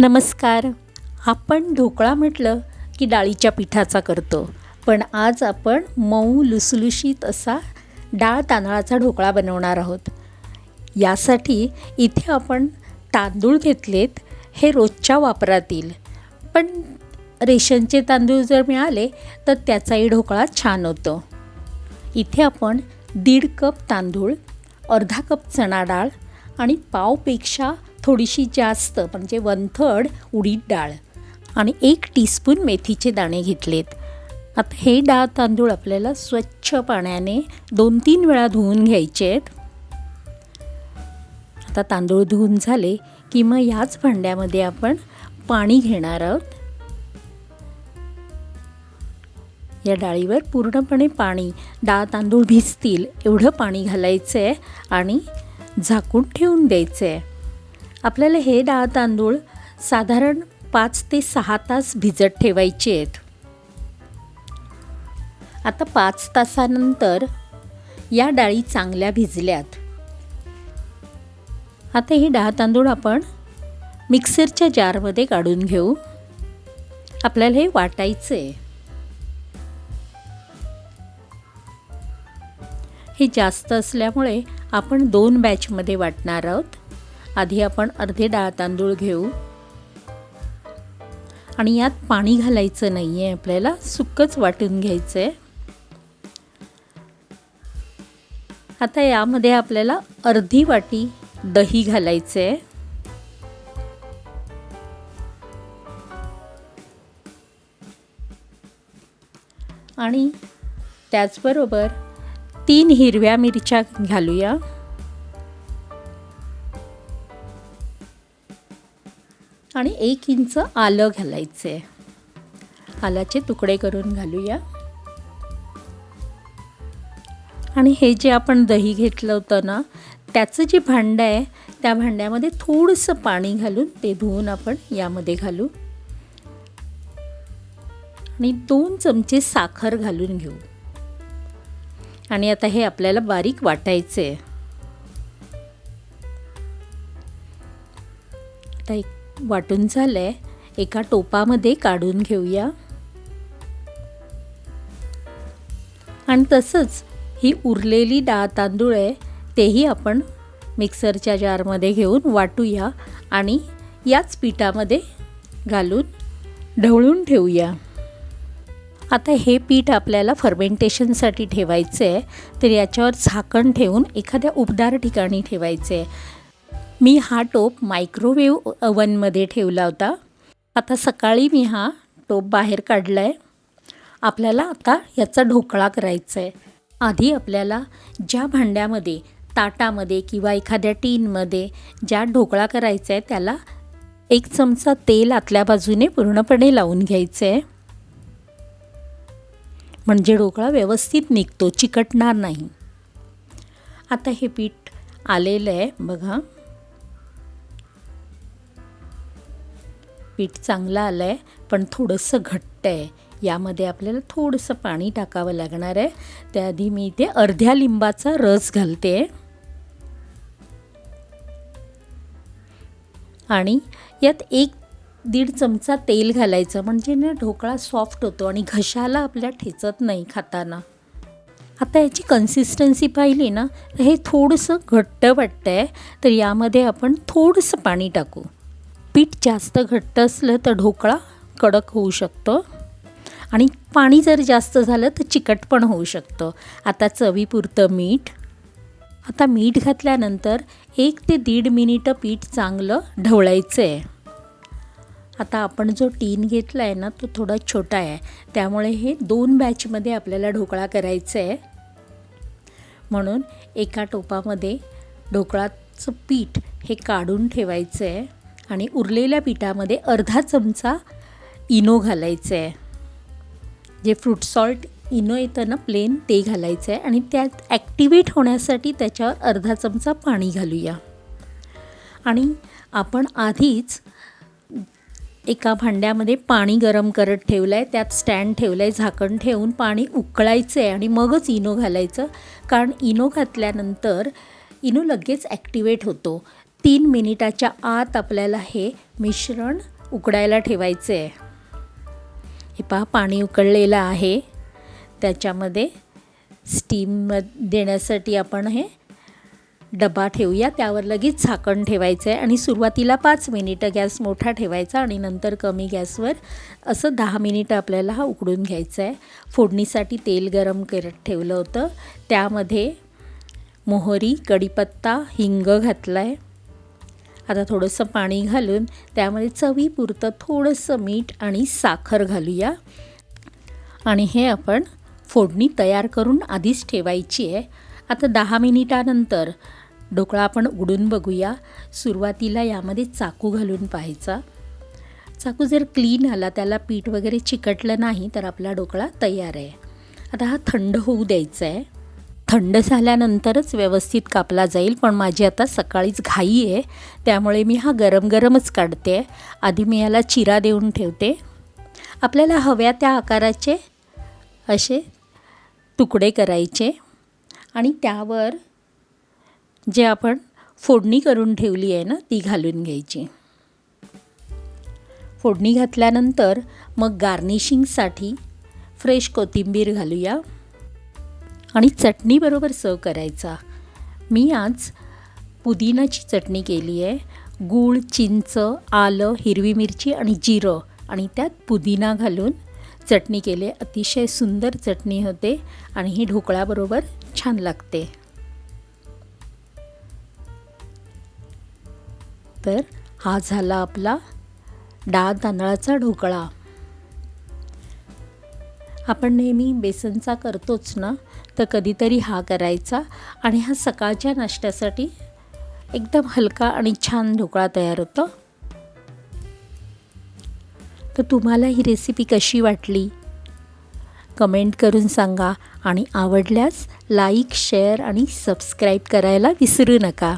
नमस्कार. आपण ढोकळा म्हटलं की डाळीच्या पिठाचा करतो. पण आज आपण मऊ लुसलुशीत असा डाळ तांदळाचा ढोकळा बनवणार आहोत. यासाठी इथे आपण तांदूळ घेतलेत हे रोजच्या वापरातील. पण रेशनचे तांदूळ जर मिळाले तर त्याचाही ढोकळा छान होतो. इथे आपण दीड कप तांदूळ अर्धा कप चणा डाळ आणि पावपेक्षा थोडीशी जास्त म्हणजे वन थर्ड उडीद डाळ आणि एक टीस्पून मेथीचे दाणे घेतलेत. आता हे डाळ तांदूळ आपल्याला स्वच्छ पाण्याने दोन तीन वेळा धुवून घ्यायचे आहेत. आता तांदूळ धुवून झाले की मग याच भांड्यामध्ये आपण पाणी घेणार आहोत. या डाळीवर पूर्णपणे पाणी डाळ तांदूळ भिजतील एवढं पाणी घालायचं आहे आणि झाकून ठेवून द्यायचं आहे आपल्याला हे डाळ तांदूळ साधारण पाच ते सहा तास भिजत ठेवायचे आहेत. आता पाच तासानंतर या डाळी चांगल्या भिजल्यात. आता ही डाळ तांदूळ आपण मिक्सरच्या जारमध्ये काढून घेऊ. आपल्याला हे वाटायचं आहे हे जास्त असल्यामुळे आपण दोन बॅचमध्ये वाटणार आहोत. आधी आपण अर्धे डाळ तांदूळ घेऊ. आणि यात पाणी घालायचं नाही आहे आपल्याला सुकच वाटून घ्यायचं आहे आता यामध्ये आपल्याला अर्धी वाटी दही घालायचं आहे आणि त्याचबरोबर तीन हिरव्या मिरच्या घालूया. आणि एक इंच आलं घालायचं आहे आलाचे तुकडे करून घालूया. आणि हे जे आपण दही घेतलं होतं ना त्याचं जे भांडं आहे त्या भांड्यामध्ये थोडंसं पाणी घालून ते धुवून आपण यामध्ये घालू. आणि दोन चमचे साखर घालून घेऊ. आणि आता हे आपल्याला बारीक वाटायचं आहे आता एक वाटून झालं आहे एका टोपामध्ये काढून घेऊया. आणि तसंच ही उरलेली डाळ तांदूळ आहे तेही आपण मिक्सरच्या जारमध्ये घेऊन वाटूया आणि याच पिठामध्ये घालून ढवळून ठेवूया. आता हे पीठ आपल्याला फर्मेंटेशनसाठी ठेवायचं आहे तर याच्यावर झाकण ठेवून एखाद्या उबदार ठिकाणी ठेवायचं आहे मी हा टोप मायक्रोवेव्ह ओव्हनमध्ये ठेवला होता. आता सकाळी मी हा टोप बाहेर काढला आहे आपल्याला आता याचा ढोकळा करायचा आहे आधी आपल्याला ज्या भांड्यामध्ये ताटामध्ये किंवा एखाद्या टीनमध्ये ज्या ढोकळा करायचा आहे त्याला एक चमचा तेल आतल्या बाजूने पूर्णपणे लावून घ्यायचं आहे म्हणजे ढोकळा व्यवस्थित निघतो चिकटणार नाही. आता हे पीठ आलेलं आहे बघा. पीठ चांगलं आलं आहे पण थोडंसं घट्ट आहे यामध्ये आपल्याला थोडंसं पाणी टाकावं लागणार आहे. त्याआधी मी इथे अर्ध्या लिंबाचा रस घालते. आणि यात एक दीड चमचा तेल घालायचं म्हणजे ना ढोकळा सॉफ्ट होतो आणि घशाला आपल्या ठेचत नाही खाताना. आता याची कन्सिस्टन्सी पाहिली ना हे थोडंसं घट्ट वाटतं आहे तर यामध्ये आपण थोडंसं पाणी टाकू. पीठ जास्त घट्ट असलं तर ढोकळा कडक होऊ शकतो. आणि पाणी जर जास्त झालं तर चिकट पण होऊ शकतं. आता चवीपुरतं मीठ. आता मीठ घातल्यानंतर एक ते दीड मिनिटं पीठ चांगलं ढवळायचं आहे आता आपण जो टीन घेतला आहे ना तो थोडा छोटा आहे. त्यामुळे हे दोन बॅचमध्ये आपल्याला ढोकळा करायचं आहे म्हणून एका टोपामध्ये ढोकळाचं पीठ हे काढून ठेवायचं आहे आणि उरलेल्या पिठामध्ये अर्धा चमचा इनो घालायचं आहे जे फ्रूट सॉल्ट इनो येतं ना प्लेन ते घालायचं आहे आणि त्यात ॲक्टिवेट होण्यासाठी त्याच्यावर अर्धा चमचा पाणी घालूया. आणि आपण आधीच एका भांड्यामध्ये पाणी गरम करत ठेवलं आहे त्यात स्टँड ठेवलं आहे झाकण ठेवून पाणी उकळायचं आहे आणि मगच इनो घालायचं. कारण इनो घातल्यानंतर इनो लगेच ॲक्टिवेट होतो. तीन मिनिटाच्या आत आपल्याला हे मिश्रण उकडायला ठेवायचं आहे. हे पहा पाणी उकळलेलं आहे. त्याच्यामध्ये स्टीम देण्यासाठी आपण हे डबा ठेवूया. त्यावर लगेच झाकण ठेवायचं आहे आणि सुरुवातीला पाच मिनिटं गॅस मोठा ठेवायचा आणि नंतर कमी गॅसवर असं दहा मिनिटं आपल्याला हा उकडून घ्यायचा आहे. फोडणीसाठी तेल गरम करत ठेवलं होतं. त्यामध्ये मोहरी कढीपत्ता हिंग घातला आहे आता थोडंसं पाणी घालून त्यामध्ये चवीपुरतं थोडंसं मीठ आणि साखर घालूया. आणि हे आपण फोडणी तयार करून आधीच ठेवायची आहे. आता दहा मिनिटानंतर ढोकळा आपण उघडून बघूया. सुरुवातीला यामध्ये चाकू घालून पाहायचा. चाकू जर क्लीन आला त्याला पीठ वगैरे चिकटलं नाही तर आपला ढोकळा तयार आहे. आता हा थंड होऊ द्यायचा आहे. थंड झाल्यानंतरच व्यवस्थित कापला जाईल पण माझी आता सकाळीच घाई आहे त्यामुळे मी हा गरम गरमच काढते. आधी मी याला चिरा देऊन ठेवते. आपल्याला हव्या त्या आकाराचे असे तुकडे करायचे आणि त्यावर जे आपण फोडणी करून ठेवली आहे ना ती घालून घ्यायची. फोडणी घातल्यानंतर मग गार्निशिंगसाठी फ्रेश कोथिंबीर घालूया. आणि चटणीबरोबर सर्व करायचा. मी आज पुदिनाची चटणी केली आहे. गूळ चिंच आलं हिरवी मिरची आणि जिरं आणि त्यात पुदिना घालून चटणी केली अतिशय सुंदर चटणी होते आणि ही ढोकळ्याबरोबर छान लागते. तर हा झाला आपला डाळ तांदळाचा ढोकळा. आपण नेहमी बेसनचा करतोच ना? तर कधीतरी हा करायचा आणि हा सकाळच्या नाश्त्यासाठी एकदम हलका आणि छान ढोकळा तयार होतो. तर तुम्हाला ही रेसिपी कशी वाटली? कमेंट करून सांगा आणि आवडल्यास लाईक शेअर आणि सबस्क्राईब करायला विसरू नका.